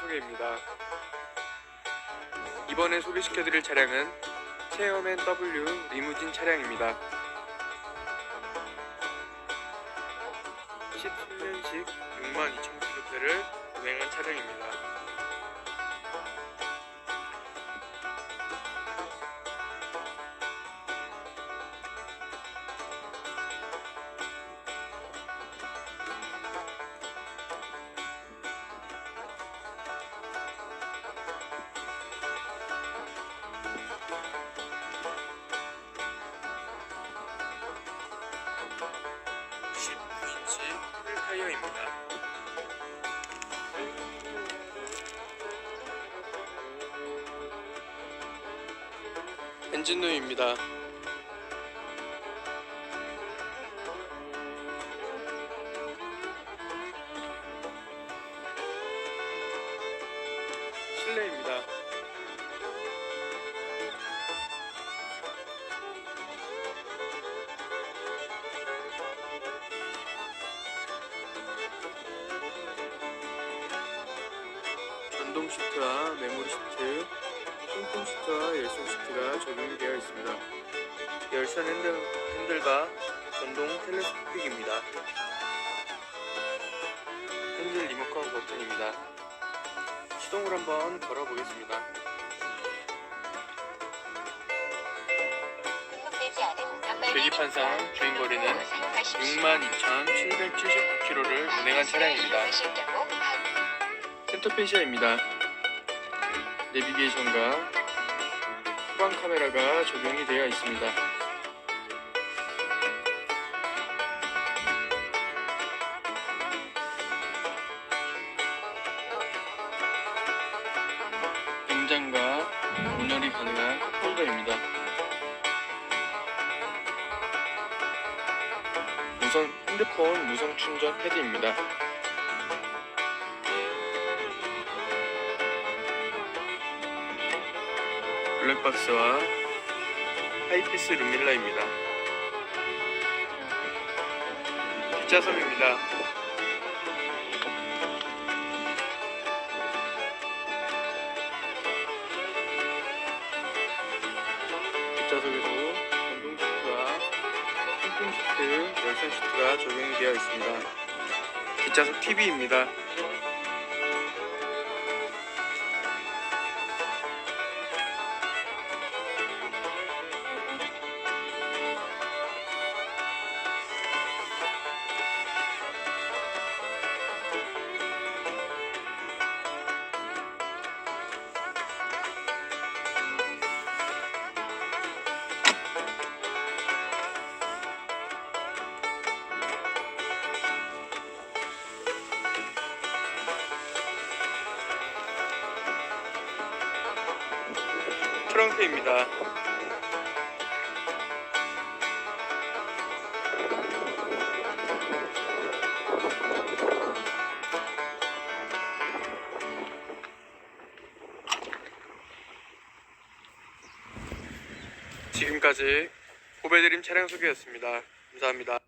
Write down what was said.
소개입니다. 이번에 소개시켜드릴 차량은 체어맨 W 리무진 차량입니다. 13년식 62,000km를 운행한 차량입니다. 엔진룸입니다. 실내입니다. 전동 시트와 메모리 시트, 통풍 시트와 열선 시트가 적용이 되어 있습니다. 열선 핸들, 핸들과 전동 텔레스코픽입니다. 핸들 리모컨 버튼입니다. 시동을 한번 걸어보겠습니다. 계기판상 주행 거리는 사용하십시오. 62,779km를 운행한 차량입니다. 센터페시아입니다. 내비게이션과 후방 카메라가 적용이 되어 있습니다. 냉장과 온열이 가능한 컵홀더입니다. 무선 핸드폰 무선 충전 패드입니다. 블랙박스와 하이피스 룸밀러입니다. 뒷좌석입니다. 뒷좌석에도 전동 시트와 통풍 시트, 열선 시트가 적용이 되어 있습니다. 뒷좌석 TV입니다. 트렁크입니다. 지금까지 고배드림 차량 소개였습니다. 감사합니다.